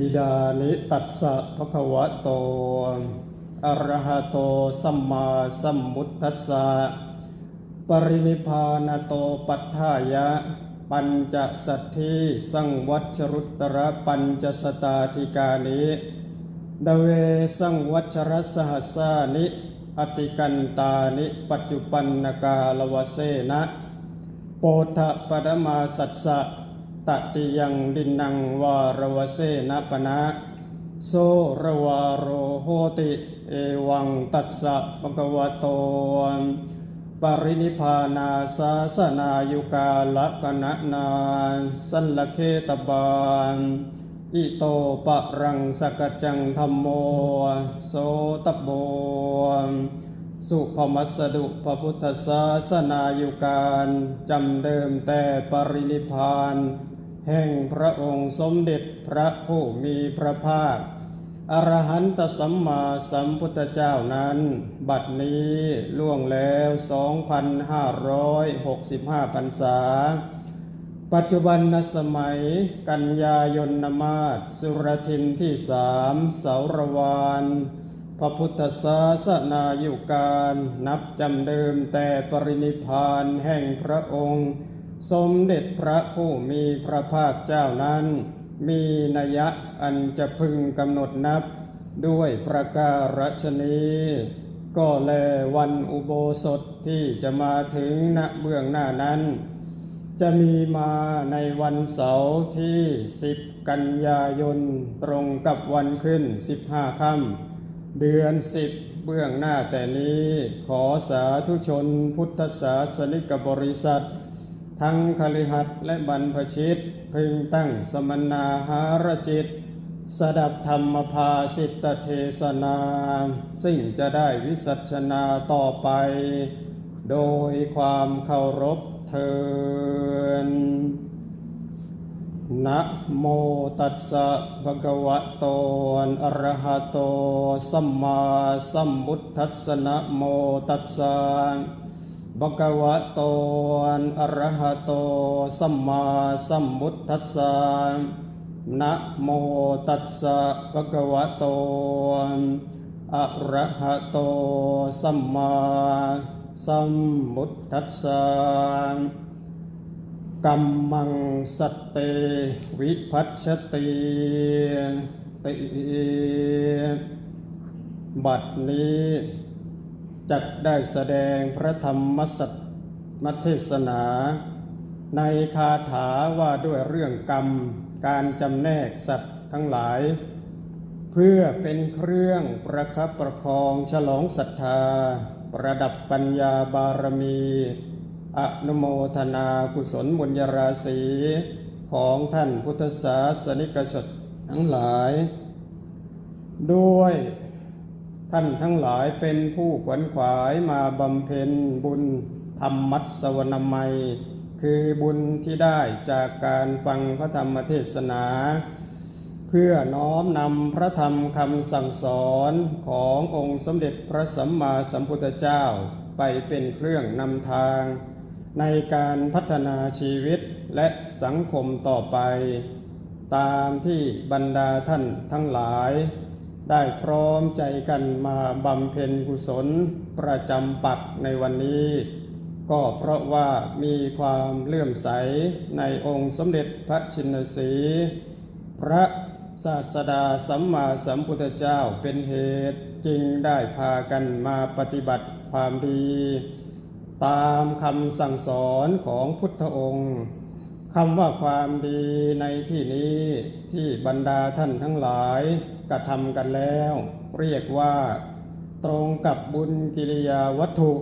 อิดานิตัสสะภะคะวะโตอะระหะโตสัมมาสัมพุทธัสสะปรินิพานโตปัฏฐายะ ปัญจสัทธิสังวัชรุตระปัญจสตาธิกานิดเวสังวัชรสหัสานิ อติกันตานิ ปัจจุปันนกาลวเสนะโปทะปดมาสัสสะ ตติยังดินังวารวเสนปนะโสระวาโรโหติ เอวังตัสสะภะคะวะโตปรินิพานาสาสนายุกาลกนะนาสันลเคตบานอิโตปะรังสกจังธรรมโม โสตโบสุภมัสดุพระพุทธศาสนายุการจำเดิมแต่ปรินิพาน แห่งพระองค์สมเด็จพระผู้มีพระภาค อรหันตสัมมาสัมพุทธเจ้านั้น บัดนี้ล่วงแล้ว 2,565 พรรษา ปัจจุบันนสมัย กันยายนนมาศสุรทินที่สามเสารวานพระพุทธศาสนายุการ นับจำเดิมแต่ปรินิพพานแห่งพระองค์ สมเด็จพระผู้มีพระภาคเจ้านั้น มีนัยยะอันจะพึงกำหนดนับด้วยประการฉนี้ก็แลวันอุโบสถที่จะมาถึงณเบื้องหน้านั้น จะมีมาในวันเสาร์ที่ 10 กันยายนตรงกับวันขึ้น 15ค่ำเดือน 10 เบื้องหน้าแต่นี้ขอสาธุชนพุทธศาสนิกบริษัท ทั้งคฤหัสและบรรพชิตพึงตั้งสมนาหารจิต สดับธรรมภาสิตเทศนา ซึ่งจะได้วิสัชนาต่อไป โดยความเคารพเทินนะโมตัสสะภะคะวะโตอะระหะโต สัมมาสัมพุทธัสสะนะโมตัสสะ ภะคะวะโตอะระหะโตสัมมาสัมพุทธัสสะนะโมตัสสะภะคะวะโตอะระหะโตสัมมาสัมพุทธัสสะกัมมังสตเตวิพัชชติติบัดนี้ จักได้แสดงพระธรรมสัตมเทศนา ในคาถาว่าด้วยเรื่องกรรม การจำแนกสัตว์ทั้งหลาย เพื่อเป็นเครื่องประคับประคองฉลองศรัทธา ประดับปัญญาบารมี อนุโมทนากุศลบุญญาราศีของท่านพุทธศาสนิกชนทั้งหลาย ด้วย ท่านทั้งหลายเป็นผู้ขวนขวายมาบำเพ็ญบุญธรรมมัสวนามัย คือบุญที่ได้จากการฟังพระธรรมเทศนา เพื่อน้อมนำพระธรรมคำสั่งสอนขององค์สมเด็จพระสัมมาสัมพุทธเจ้าไปเป็นเครื่องนำทาง ในการพัฒนาชีวิตและสังคมต่อไป ตามที่บรรดาท่านทั้งหลาย ได้พร้อมใจกันมาบำเพ็ญกุศลประจำปักในวันนี้ ก็เพราะว่ามีความเลื่อมใสในองค์สมเด็จพระชินสี พระศาสดาสัมมาสัมพุทธเจ้าเป็นเหตุจึงได้พากันมาปฏิบัติความดี ตามคำสั่งสอนของพุทธองค์ คำว่าความดีในที่นี้ที่บรรดาท่านทั้งหลายกระทำกันแล้ว เรียกว่า ตรงกับบุญกิริยาวัตถุ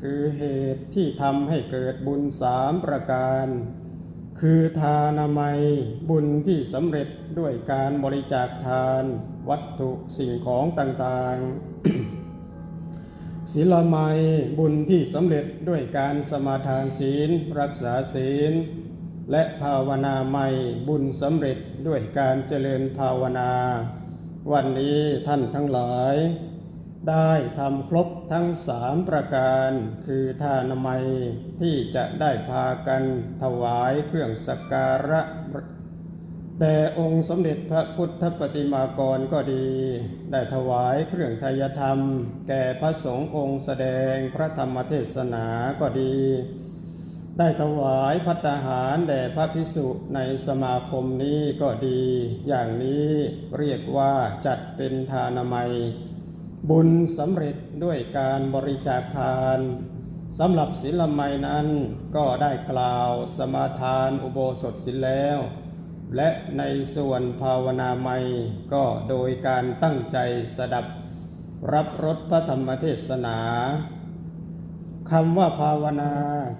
คือเหตุที่ทำให้เกิดบุญสามประการ คือทานามัยบุญที่สำเร็จด้วยการบริจาคทาน วัตถุสิ่งของต่างๆ ศีลไมยบุญที่สำเร็จด้วยการสมาทานศีล รักษาศีล และภาวนาใหม่บุญสำเร็จด้วยการเจริญภาวนา วันนี้ท่านทั้งหลาย ได้ทำครบทั้งสามประการ คือทานามัยที่จะได้พากันถวายเครื่องสักการะแด่องค์สมเด็จพระพุทธปฏิมากรก็ดี ได้ถวายเครื่องไทยธรรม แก่พระสงฆ์องค์แสดงพระธรรมเทศนาก็ดี ได้ถวายพัตตาหารแด่พระพิสุในสมาคมนี้ก็ดี อย่างนี้เรียกว่าจัดเป็นทานามัย บุญสำเร็จด้วยการบริจาคทานสำหรับศีลไมยนั้นก็ได้กล่าวสมาทานอุโบสถศีลแล้ว และในส่วนภาวนาไมยก็โดยการตั้งใจสดับรับรสพระธรรมเทศนา คำว่าภาวนา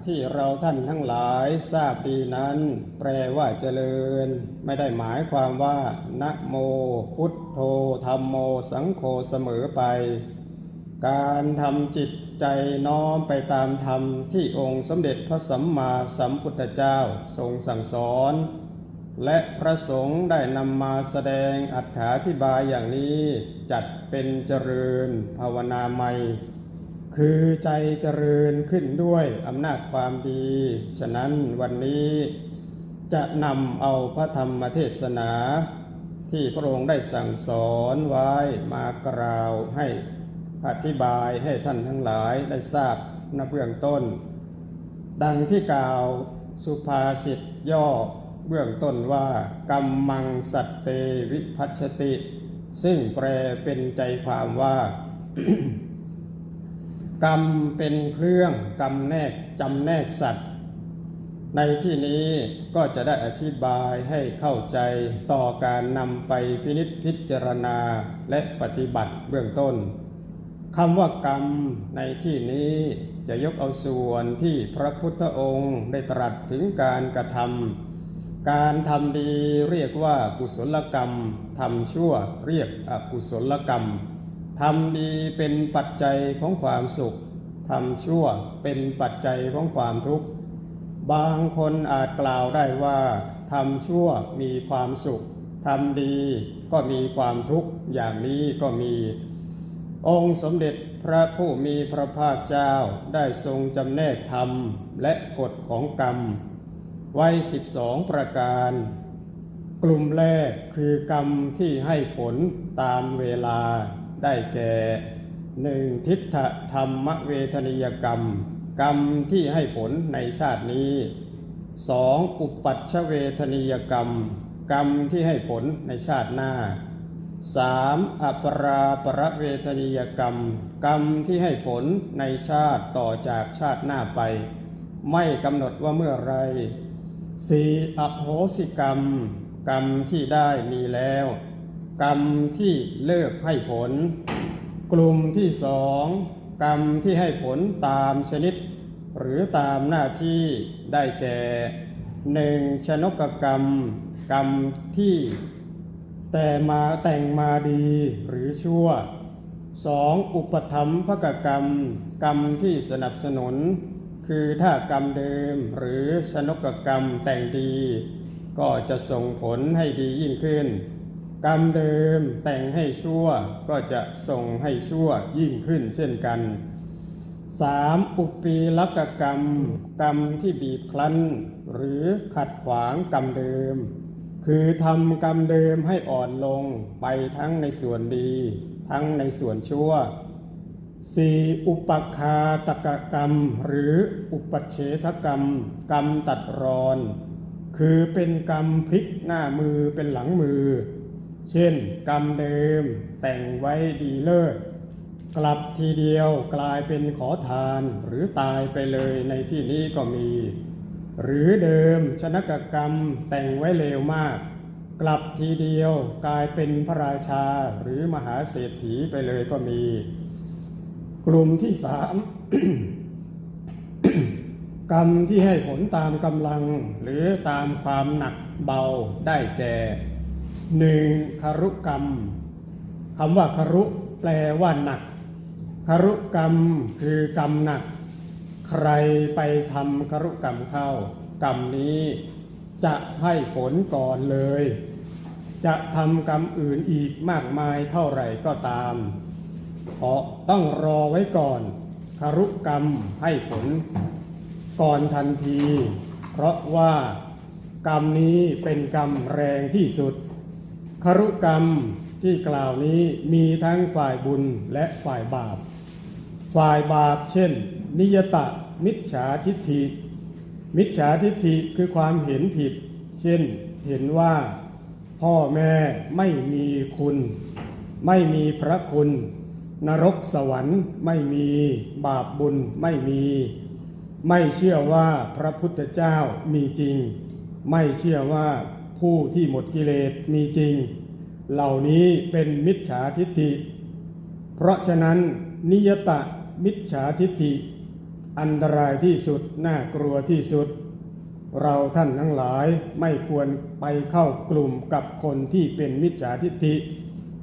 ที่เราท่านทั้งหลายทราบดีนั้น แปลว่าเจริญ ไม่ได้หมายความว่านะโมพุทโธธรรมโมสังโฆเสมอไป การทำจิตใจน้อมไปตามธรรมที่องค์สมเด็จพระสัมมาสัมพุทธเจ้าทรงสั่งสอน และพระสงฆ์ได้นำมาแสดงอัถาธิบายอย่างนี้จัดเป็นเจริญภาวนาใหม่ คือใจเจริญขึ้นด้วยอำนาจความดี ฉะนั้นวันนี้จะนำเอาพระธรรมเทศนา ที่พระองค์ได้สั่งสอนไว้มากล่าวให้อธิบายให้ท่านทั้งหลายได้ทราบณเบื้องต้น ดังที่กล่าวสุภาษิตย่อเบื้องต้นว่ากัมมังสัตเตวิพัชติ ซึ่งแปลเป็นใจความว่า กรรมเป็นเครื่องกำแนกจำแนกสัตว์ ในที่นี้ก็จะได้อธิบายให้เข้าใจต่อการนำไปพินิจพิจารณาและปฏิบัติเบื้องต้นคำว่ากรรมในที่นี้จะยกเอาส่วนที่พระพุทธองค์ได้ตรัสถึงการกระทำการทำดีเรียกว่ากุศลกรรมทำชั่วเรียกอกุศลกรรม ทำดีเป็นปัจจัยของความสุขทำชั่วเป็นปัจจัยของความทุกข์ บางคนอาจกล่าวได้ว่าทำชั่วมีความสุขทำดีก็มีความทุกข์อย่างนี้ก็มี องค์สมเด็จพระผู้มีพระภาคเจ้าได้ทรงจำแนกธรรมและกฎของกรรม ไว้สิบสองประการ กลุ่มแรกคือกรรมที่ให้ผลตามเวลา ได้แก่หนึ่งทิฏฐธรรมเวทนิยกรรม กรรมที่ให้ผลในชาตินี้สองอุปัชชเวทนิยกรรม กรรมที่ให้ผลในชาติหน้าสามอปราประเวทนิยกรรม กรรมที่ให้ผลในชาติต่อจากชาติหน้าไป ไม่กำหนดว่าเมื่อไรสี่อโหสิกรรม กรรมที่ได้มีแล้ว กรรมที่เลิกให้ผล กลุ่มที่สองกรรมที่ให้ผลตามชนิด หรือตามหน้าที่ได้แก่หนึ่งชนกกรรม กรรมที่ แต่มาแต่งมาดีหรือชั่วสองอุปธรรมภกกรรม กรรมที่สนับสนุน คือถ้ากรรมเดิมหรือชนกกรรมแต่งดี ก็จะส่งผลให้ดียิ่งขึ้น กรรมเดิมแต่งให้ชั่วก็จะส่งให้ชั่วยิ่งขึ้นเช่นกันสามอุปีลักกรรม กรรมที่บีบคลั้น หรือขัดขวางกรรมเดิม คือทำกรรมเดิมให้อ่อนลงไปทั้งในส่วนดี ทั้งในส่วนชั่วสี่อุปคาตกกรรม หรืออุปัชเฉทกรรม กรรมตัดรอน คือเป็นกรรมพลิกหน้ามือเป็นหลังมือ เช่นกรรมเดิมแต่งไว้ดีเลิศกลับทีเดียวกลายเป็นขอทานหรือตายไปเลยในที่นี้ก็มี หรือเดิมชนกกรรมแต่งไว้เลวมาก กลับทีเดียวกลายเป็นพระราชาหรือมหาเศรษฐีไปเลยก็มี กลุ่มที่สามกรรมที่ให้ผลตามกำลังหรือตามความหนักเบาได้แก่ หนึ่งคารุกรรมคำว่าคารุแปลว่าหนักคารุกรรมคือกรรมหนัก ใครไปทำคารุกรรมเข้ากรรมนี้จะให้ผลก่อนเลย จะทำกรรมอื่นอีกมากมายเท่าไหร่ก็ตามเพราะต้องรอไว้ก่อนคารุกรรมให้ผลก่อนทันที เพราะว่ากรรมนี้เป็นกรรมแรงที่สุด ครุกรรมที่กล่าวนี้มีทั้งฝ่ายบุญและฝ่ายบาป ฝ่ายบาปเช่น นิยตะมิจฉาทิฏฐิ มิจฉาทิฏฐิคือความเห็นผิด เช่นเห็นว่า พ่อแม่ไม่มีคุณ ไม่มีพระคุณ นรกสวรรค์ไม่มีบาปบุญไม่มี ไม่เชื่อว่าพระพุทธเจ้ามีจริง ไม่เชื่อว่า ผู้ที่หมดกิเลสมีจริง เหล่านี้เป็นมิจฉาทิฏฐิ เพราะฉะนั้นนิยตะมิจฉาทิฏฐิ อันตรายที่สุดน่ากลัวที่สุด เราท่านทั้งหลายไม่ควรไปเข้ากลุ่มกับคนที่เป็นมิจฉาทิฏฐิ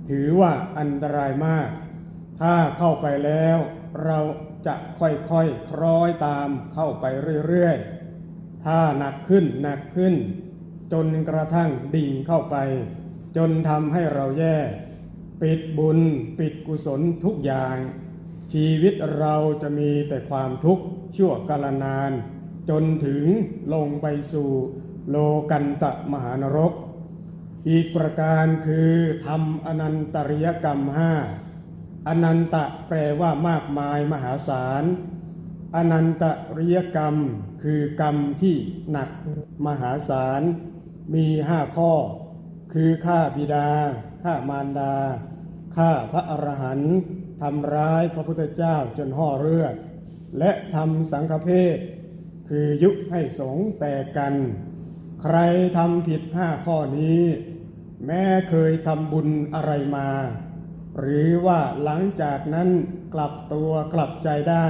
ถือว่าอันตรายมาก ถ้าเข้าไปแล้ว เราจะค่อยๆคคล้อยตามเข้าไปเรื่อยๆ ถ้าหนักขึ้นหนักขึ้น จนกระทั่งดิ่งเข้าไป จนทำให้เราแย่ ปิดบุญปิดกุศลทุกอย่าง ชีวิตเราจะมีแต่ความทุกข์ชั่วกาลนาน จนถึงลงไปสู่โลกันตะมหานรก อีกประการคือทำอนันตริยกรรมห้าอนันตะแปลว่ามากมายมหาศาลอนันตริยกรรมคือกรรมที่หนักมหาศาล มีห้าข้อ คือฆ่าบิดาฆ่ามารดาฆ่าพระอรหันต์ทำร้ายพระพุทธเจ้าจนห่อเลือด และทำสังฆเพศคือยุให้สงแตกกัน ใครทำผิดห้าข้อนี้ แม้เคยทำบุญอะไรมา หรือว่าหลังจากนั้นกลับตัวกลับใจได้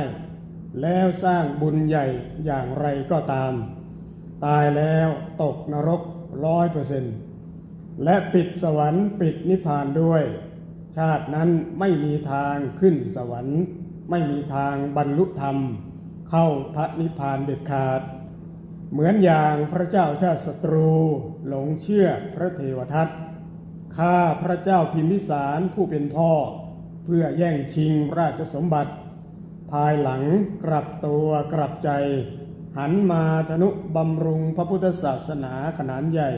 แล้วสร้างบุญใหญ่อย่างไรก็ตาม ตายแล้วตกนรก ร้อยเปอร์เซนต์และปิดสวรรค์ปิดนิพพานด้วย ชาตินั้นไม่มีทางขึ้นสวรรค์ ไม่มีทางบรรลุธรรม เข้าพระนิพพานเด็ดขาด เหมือนอย่างพระเจ้าชาติศัตรูหลงเชื่อพระเทวทัตฆ่าพระเจ้าพิมพิสารผู้เป็นพ่อ เพื่อแย่งชิงราชสมบัติ ภายหลังกลับตัวกลับใจ หันมาธนุบำรุงพระพุทธศาสนาขนาดใหญ่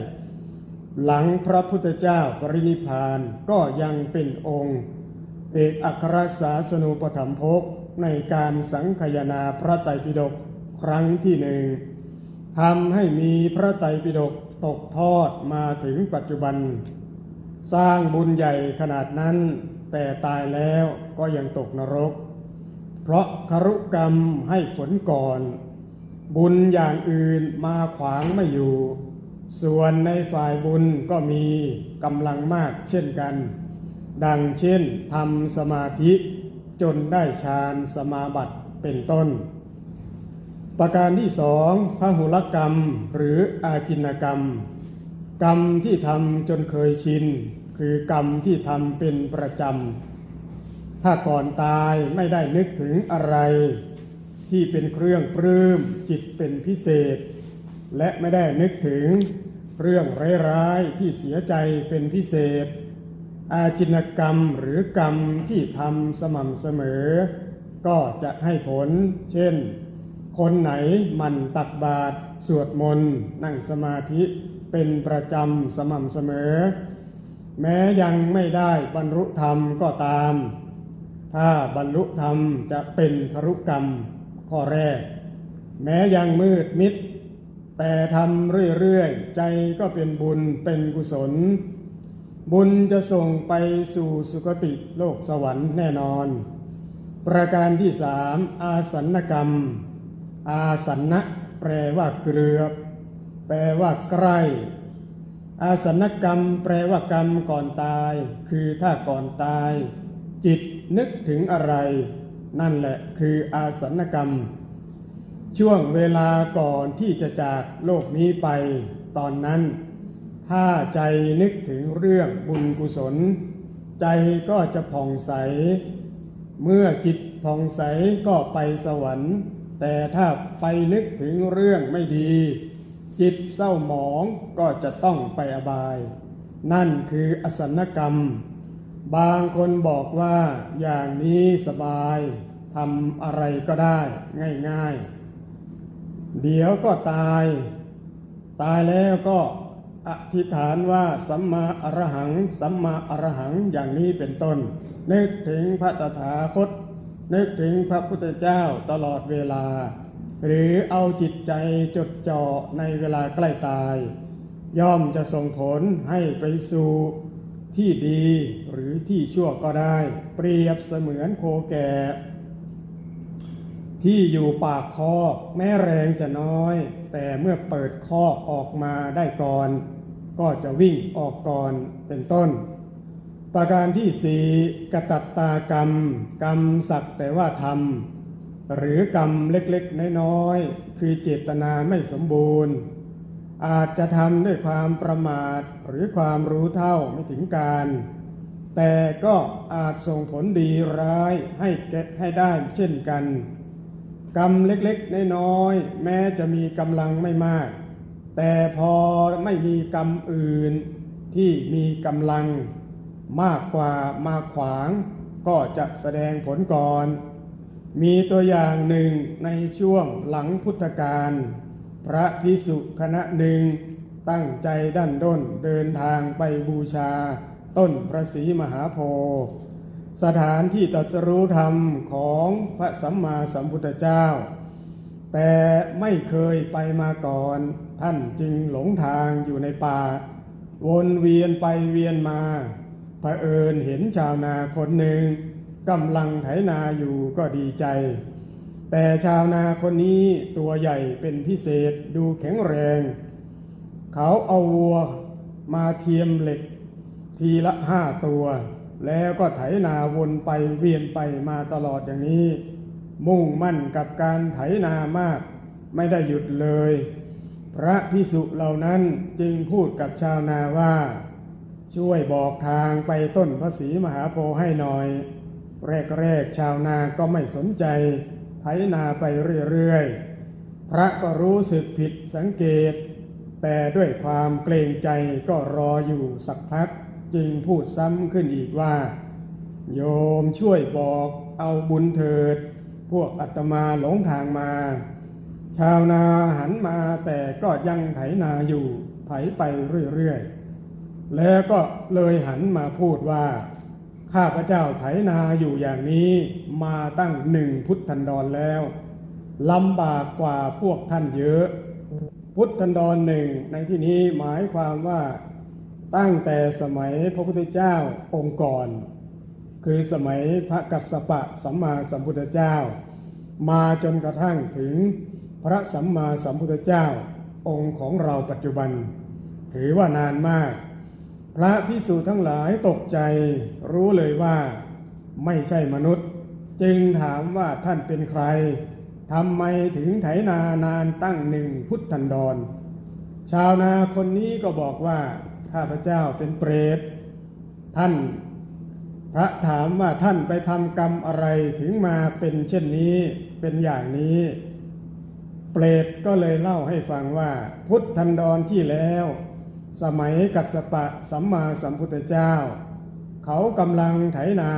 หลังพระพุทธเจ้าปรินิพานก็ยังเป็นองค์ เอกอัครศาสนูปถัมภกในการสังคายนาพระไตรปิฎกครั้งที่หนึ่งทำให้มีพระไตรปิฎกตกทอดมาถึงปัจจุบัน สร้างบุญใหญ่ขนาดนั้น แต่ตายแล้วก็ยังตกนรก เพราะครุกรรมให้ผลก่อน บุญอย่างอื่นมาขวางไม่อยู่ ส่วนในฝ่ายบุญก็มีกำลังมากเช่นกัน ดังเช่นทำสมาธิจนได้ฌานสมาบัติเป็นต้น ประการที่สองพหุลกรรมหรืออาจินกรรม กรรมที่ทำจนเคยชิน คือกรรมที่ทำเป็นประจำถ้าก่อนตายไม่ได้นึกถึงอะไร ที่เป็นเครื่องปลื้มจิตเป็นพิเศษ และไม่ได้นึกถึงเรื่องร้ายๆที่เสียใจเป็นพิเศษ อาจินกรรมหรือกรรมที่ทำสม่ำเสมอ ก็จะให้ผล เช่น คนไหนมันตักบาตรสวดมนต์นั่งสมาธิเป็นประจำสม่ำเสมอ แม้ยังไม่ได้บรรลุธรรมก็ตาม ถ้าบรรลุธรรมจะเป็นครุกรรม ข้อแรก แม้ยังมืดมิด แต่ทำเรื่อยๆ ใจก็เป็นบุญเป็นกุศล บุญจะส่งไปสู่สุคติโลกสวรรค์แน่นอน ประการที่สามอาสันกรรม อาสันนะแปลว่าเกลือบแปลว่าใกล้อาสันกรรมแปลว่ากรรมก่อนตาย คือถ้าก่อนตาย จิตนึกถึงอะไร นั่นแหละคืออาสนกรรม ช่วงเวลาก่อนที่จะจากโลกนี้ไป ตอนนั้น ถ้าใจนึกถึงเรื่องบุญกุศล ใจก็จะผ่องใส เมื่อจิตผ่องใสก็ไปสวรรค์ แต่ถ้าไปนึกถึงเรื่องไม่ดี จิตเศร้าหมองก็จะต้องไปอบาย นั่นคืออสันกรรม บางคนบอกว่าอย่างนี้สบายทำอะไรก็ได้ง่ายๆ เดี๋ยวก็ตาย ตายแล้วก็อธิษฐานว่าสัมมาอรหัง สัมมาอรหังอย่างนี้เป็นต้น นึกถึงพระตถาคต นึกถึงพระพุทธเจ้าตลอดเวลา หรือเอาจิตใจจดจ่อในเวลาใกล้ตาย ย่อมจะส่งผลให้ไปสู่ ที่ดีหรือที่ชั่วก็ได้ เปรียบเสมือนโคแก่ ที่อยู่ปากคอกแม้แรงจะน้อย แต่เมื่อเปิดคอกออกมาได้ก่อน ก็จะวิ่งออกก่อนเป็นต้น ประการที่สี่กตัตตากรรม กรรมสักแต่ว่าทำหรือกรรมเล็กๆ น้อยๆ คือเจตนาไม่สมบูรณ์ อาจจะทำด้วยความประมาทหรือความรู้เท่าไม่ถึงการ แต่ก็อาจส่งผลดีร้ายให้เก็ตให้ได้เช่นกัน กรรมเล็กๆน้อยๆแม้จะมีกำลังไม่มาก แต่พอไม่มีกรรมอื่นที่มีกำลังมากกว่ามาขวาง ก็จะแสดงผลก่อน มีตัวอย่างหนึ่งในช่วงหลังพุทธกาล พระพิสุคณะหนึ่งตั้งใจดันด้นเดินทางไปบูชา ต้นพระศรีมหาโพธิ์สถานที่ตรัสรู้ธรรมของพระสัมมาสัมพุทธเจ้า แต่ไม่เคยไปมาก่อน ท่านจึงหลงทางอยู่ในป่า วนเวียนไปเวียนมาเผอิญเห็นชาวนาคนหนึ่งกำลังไถนาอยู่ก็ดีใจ แต่ชาวนาคนนี้ตัวใหญ่เป็นพิเศษดูแข็งแรง เขาเอาวัวมาเทียมเหล็ก ทีละห้าตัว แล้วก็ไถนาวนไปเวียนไปมาตลอดอย่างนี้ มุ่งมั่นกับการไถนามาก ไม่ได้หยุดเลย พระพิสุเหล่านั้นจึงพูดกับชาวนาว่า ช่วยบอกทางไปต้นพระศรีมหาโพให้หน่อย แรกๆชาวนาก็ไม่สนใจ ไถนาไปเรื่อยๆ พระก็รู้สึกผิดสังเกต แต่ด้วยความเกรงใจก็รออยู่สักพัก จึงพูดซ้ำขึ้นอีกว่า โยมช่วยบอกเอาบุญเถิด พวกอาตมาหลงทางมา ชาวนาหันมาแต่ก็ยังไถนาอยู่ไถไปเรื่อยๆ แล้วก็เลยหันมาพูดว่า ข้าพเจ้าไถนาอยู่อย่างนี้มาตั้งหนึ่งพุทธันดรแล้วลำบากกว่าพวกท่านเยอะ พุทธันดรหนึ่งในที่นี้หมายความว่าตั้งแต่สมัยพระพุทธเจ้าองค์ก่อน คือสมัยพระกัสสปะสัมมาสัมพุทธเจ้า มาจนกระทั่งถึงพระสัมมาสัมพุทธเจ้าองค์ของเราปัจจุบัน ถือว่านานมาก พระพิสูจน์ทั้งหลายตกใจรู้เลยว่า ไม่ใช่มนุษย์ จึงถามว่าท่านเป็นใครทำไมถึงไถนานานตั้งหนึ่งพุทธันดร ชาวนาคนนี้ก็บอกว่าข้าพเจ้าเป็นเปรตท่าน พระถามว่าท่านไปทำกรรมอะไรถึงมาเป็นเช่นนี้เป็นอย่างนี้ เปรตก็เลยเล่าให้ฟังว่า พุทธันดรที่แล้ว สมัยกัสปะสัมมาสัมพุทธเจ้า เขากำลังไถนา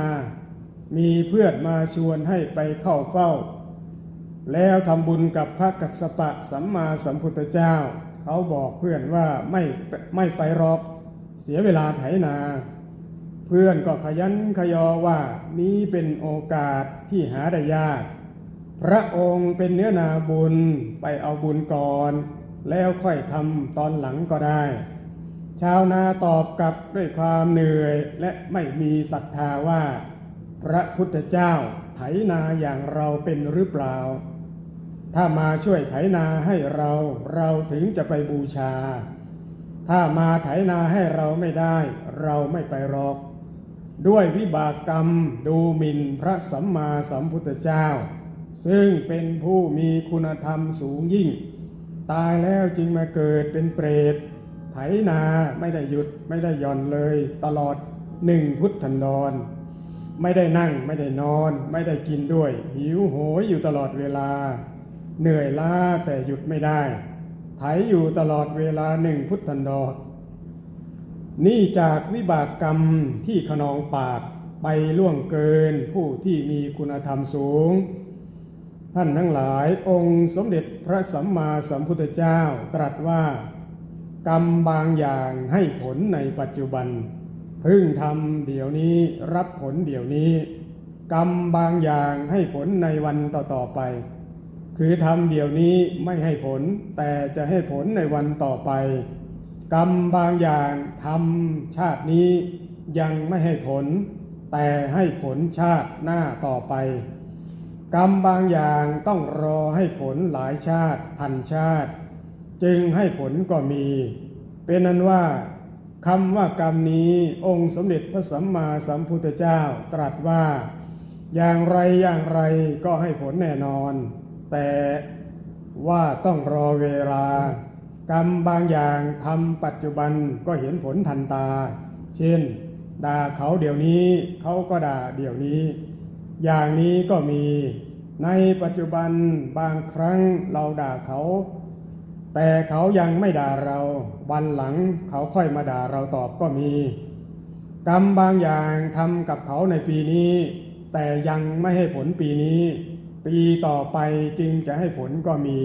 มีเพื่อนมาชวนให้ไปเข้าเฝ้า แล้วทำบุญกับพระกัสปะสัมมาสัมพุทธเจ้า เขาบอกเพื่อนว่าไม่ไม่ไปรอกเสียเวลาไถนา เพื่อนก็ขยันขยอว่านี้เป็นโอกาสที่หาได้ยาก พระองค์เป็นเนื้อนาบุญไปเอาบุญก่อน แล้วค่อยทำตอนหลังก็ได้ ชาวนาตอบกลับด้วยความเหนื่อยและไม่มีศรัทธาว่า พระพุทธเจ้าไถนาอย่างเราเป็นหรือเปล่า ถ้ามาช่วยไถนาให้เราเราถึงจะไปบูชา ถ้ามาไถนาให้เราไม่ได้เราไม่ไปหรอก ด้วยวิบากกรรมดูหมิ่นพระสัมมาสัมพุทธเจ้า ซึ่งเป็นผู้มีคุณธรรมสูงยิ่ง ตายแล้วจึงมาเกิดเป็นเปรต ไถนาไม่ได้หยุดไม่ได้หย่อนเลย ตลอดหนึ่งพุทธันดร ไม่ได้นั่งไม่ได้นอน ไม่ได้กินด้วย หิวโหยอยู่ตลอดเวลา เหนื่อยล้าแต่หยุดไม่ได้ ไถอยู่ตลอดเวลาหนึ่งพุทธันดร นี่จากวิบากกรรมที่ขนองปากไปล่วงเกินผู้ที่มีคุณธรรมสูง ท่านทั้งหลายองค์สมเด็จพระสัมมาสัมพุทธเจ้าตรัสว่า กรรมบางอย่างให้ผลในปัจจุบัน พึ่งทำเดี๋ยวนี้รับผลเดี๋ยวนี้ กรรมบางอย่างให้ผลในวันต่อๆไป คือทำเดี๋ยวนี้ไม่ให้ผลแต่จะให้ผลในวันต่อไป กรรมบางอย่างทำชาตินี้ยังไม่ให้ผล แต่ให้ผลชาติหน้าต่อไป กรรมบางอย่างต้องรอให้ผลหลายชาติพันชาติ จึงให้ผลก็มี เป็นนั้นว่าคำว่ากรรมนี้องค์สมเด็จพระสัมมาสัมพุทธเจ้าตรัสว่า อย่างไรอย่างไรก็ให้ผลแน่นอน แต่ว่าต้องรอเวลา กรรมบางอย่างทำปัจจุบันก็เห็นผลทันตา เช่น ด่าเขาเดี๋ยวนี้เขาก็ด่าเดี๋ยวนี้ อย่างนี้ก็มีในปัจจุบันบางครั้งเราด่าเขา แต่เขายังไม่ด่าเรา วันหลังเขาค่อยมาด่าเราตอบก็มี กรรมบางอย่างทำกับเขาในปีนี้ แต่ยังไม่ให้ผลปีนี้ ปีต่อไปจึงจะให้ผลก็มี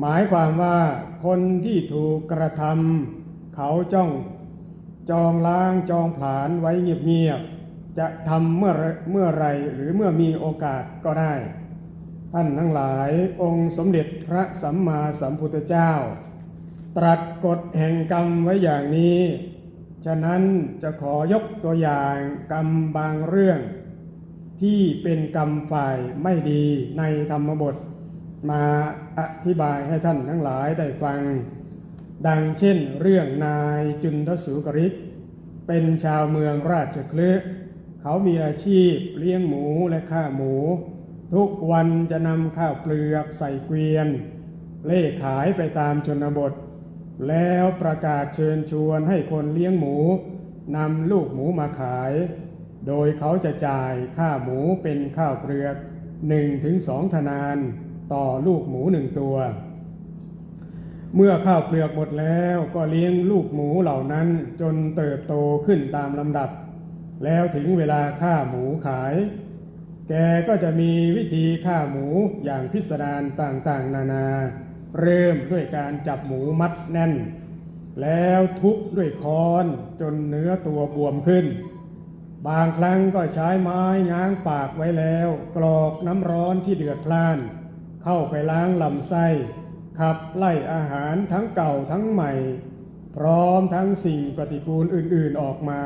หมายความว่าคนที่ถูกกระทำเขาจ้องจองล้างจองผลาญไว้เงียบๆจะทำเมื่อเมื่อไรหรือเมื่อมีโอกาสก็ได้ ท่านทั้งหลายองค์สมเด็จพระสัมมาสัมพุทธเจ้า ตรัสกฎแห่งกรรมไว้อย่างนี้ ฉะนั้นจะขอยกตัวอย่างกรรมบางเรื่อง ที่เป็นกรรมฝ่ายไม่ดีในธรรมบท มาอธิบายให้ท่านทั้งหลายได้ฟัง ดังเช่นเรื่องนายจุนทสุกริก เป็นชาวเมืองราชคลึเขามีอาชีพเลี้ยงหมูและฆ่าหมู ทุกวันจะนำข้าวเปลือกใส่เกวียน เล่ขายไปตามชนบท แล้วประกาศเชิญชวนให้คนเลี้ยงหมูนำลูกหมูมาขาย โดยเขาจะจ่ายค่าหมูเป็นข้าวเปลือกหนึ่งถึงสองธนาน ต่อลูกหมูหนึ่งตัว เมื่อข้าวเปลือกหมดแล้วก็เลี้ยงลูกหมูเหล่านั้นจนเติบโตขึ้นตามลำดับ แล้วถึงเวลาฆ่าหมูขาย แกก็จะมีวิธีฆ่าหมูอย่างพิสดารต่างๆ นานา เริ่มด้วยการจับหมูมัดแน่น แล้วทุบด้วยค้อนจนเนื้อตัวบวมขึ้น บางครั้งก็ใช้ไม้ง้างปากไว้แล้ว กรอกน้ำร้อนที่เดือดพล่าน เข้าไปล้างลำไส้ ขับไล่อาหารทั้งเก่าทั้งใหม่ พร้อมทั้งสิ่งปฏิกูลอื่นๆออกมา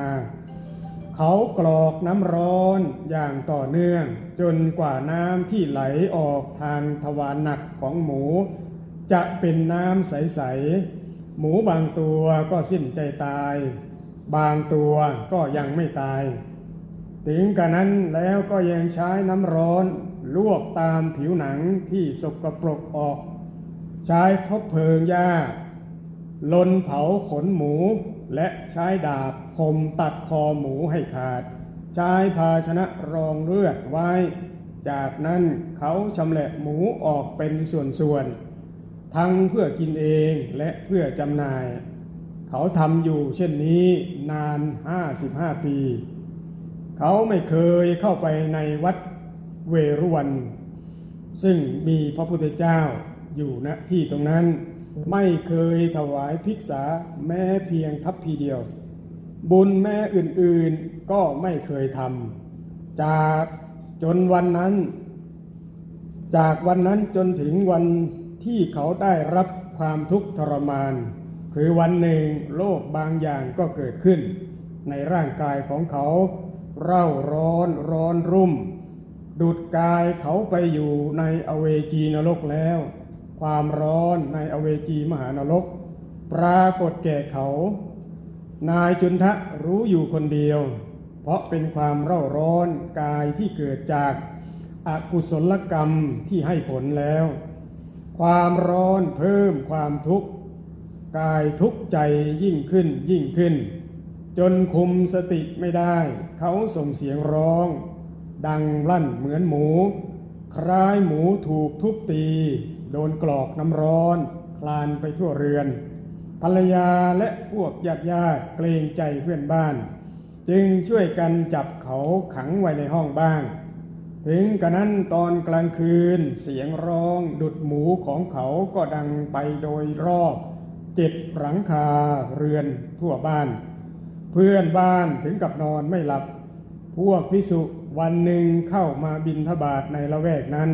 เขากรอกน้ำร้อนอย่างต่อเนื่อง จนกว่าน้ำที่ไหลออกทางทวารหนักของหมู จะเป็นน้ำใส ๆ หมูบางตัวก็สิ้นใจตาย บางตัวก็ยังไม่ตาย ถึงกระนั้นแล้วก็ยังใช้น้ำร้อนลวกตามผิวหนังที่สกปรกออก ใช้คบเพลิงหญ้าลนเผาขนหมู และใช้ดาบคมตัดคอหมูให้ขาด ใช้ภาชนะรองเลือดไว้ จากนั้นเขาชำแหละหมูออกเป็นส่วนๆ ทั้งเพื่อกินเองและเพื่อจำหน่าย เขาทำอยู่เช่นนี้นาน 55 ปี เขาไม่เคยเข้าไปในวัดเวรุวัน ซึ่งมีพระพุทธเจ้าอยู่ณที่ตรงนั้น ไม่เคยถวายภิกษาแม้เพียงทัพพีเดียว บุญแม้อื่นๆก็ไม่เคยทำจากจนวันนั้น จากวันนั้นจนถึงวันที่เขาได้รับความทุกข์ทรมาน คือวันหนึ่งโรคบางอย่างก็เกิดขึ้น ในร่างกายของเขา เร่าร้อนร้อนรุ่ม ดุดกายเขาไปอยู่ในอเวจีนรกแล้ว ความร้อนในอเวจีมหานรก ปรากฏแก่เขา นายจุนทะรู้อยู่คนเดียว เพราะเป็นความเร่าร้อนกายที่เกิดจากอากุศลกรรมที่ให้ผลแล้ว ความร้อนเพิ่มความทุกข์ กายทุกข์ใจยิ่งขึ้นยิ่งขึ้น จนคุมสติไม่ได้ เขาส่งเสียงร้อง ดังลั่นเหมือนหมู คล้ายหมูถูกทุบตี โดนกรอกน้ำร้อน คลานไปทั่วเรือน ภรรยาและพวกญาติญาติเกรงใจเพื่อนบ้าน จึงช่วยกันจับเขาขังไว้ในห้องบ้าง ถึงกระนั้นตอนกลางคืนเสียงร้องดุดหมูของเขาก็ดังไปโดยรอบเจ็ดหลังคาเรือนทั่วบ้าน เพื่อนบ้านถึงกับนอนไม่หลับ พวกพิสุวันหนึ่งเข้ามาบินทบาทในละแวกนั้น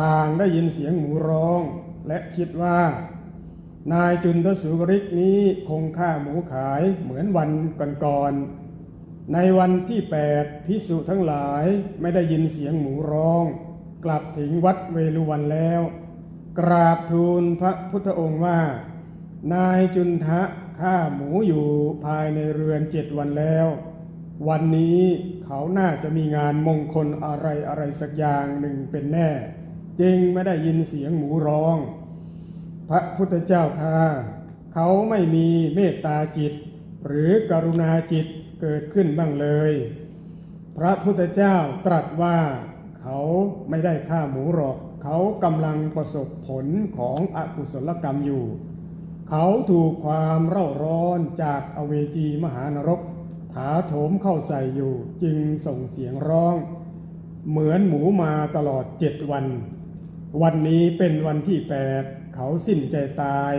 ต่างได้ยินเสียงหมูร้อง และคิดว่า นายจุนทสุริกนี้คงฆ่าหมูขายเหมือนวันก่อนๆในวันที่แปดพิสุทั้งหลายไม่ได้ยินเสียงหมูร้อง กลับถึงวัดเวลุวันแล้ว กราบทูลพระพุทธองค์ว่า นายจุนทะฆ่าหมูอยู่ภายในเรือนเจ็ดวันแล้ว วันนี้เขาน่าจะมีงานมงคลอะไรอะไรสักอย่างหนึ่งเป็นแน่ จึงไม่ได้ยินเสียงหมูร้อง พระพุทธเจ้าค่ะเขาไม่มีเมตตาจิต หรือกรุณาจิตเกิดขึ้นบ้างเลย พระพุทธเจ้าตรัสว่าเขาไม่ได้ฆ่าหมูหรอก เขากำลังประสบผลของอกุศลกรรมอยู่ เขาถูกความเร่าร้อนจากอเวจีมหานรก ถาโถมเข้าใส่อยู่จึงส่งเสียงร้อง เหมือนหมูมาตลอดเจ็ดวัน วันนี้เป็นวันที่แปดเขาสิ้นใจตาย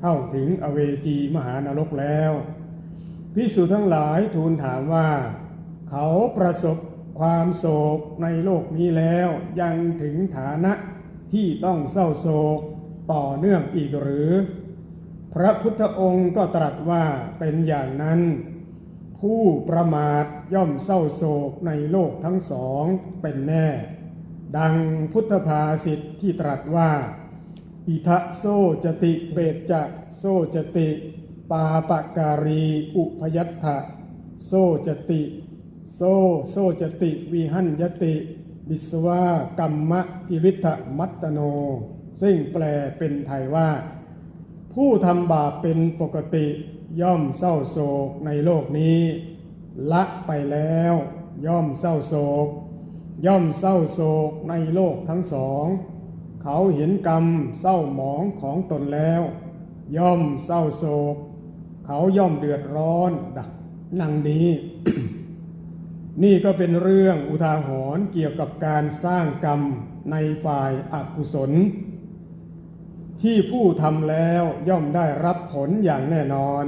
เข้าถึงอเวจีมหานรกแล้วพิสุทั้งหลายทูลถามว่า เขาประสบความโศกในโลกนี้แล้ว ยังถึงฐานะที่ต้องเศร้าโศกต่อเนื่องอีกหรือ พระพุทธองค์ก็ตรัสว่าเป็นอย่างนั้น ผู้ประมาทย่อมเศร้าโศกในโลกทั้งสองเป็นแน่ ดังพุทธภาษิตที่ตรัสว่า อิทะโซจติเบจจะโซจติ ปาปการี อุพยัตถะโซจติ โซโซจติ วิหันยติ บิสวากรรมะกิริทะมัตตโน ซึ่งแปลเป็นไทยว่า ผู้ทำบาปเป็นปกติย่อมเศร้าโศกในโลกนี้ ละไปแล้วย่อมเศร้าโศก ย่อมเศร้าโศกในโลกทั้งสอง เขาเห็นกรรมเศร้าหมองของตนแล้ว ย่อมเศร้าโศก เขาย่อมเดือดร้อนดักนังนี้ นี่ก็เป็นเรื่องอุทาหรณ์เกี่ยวกับการสร้างกรรมในฝ่ายอกุศล ที่ผู้ทำแล้วย่อมได้รับผลอย่างแน่นอน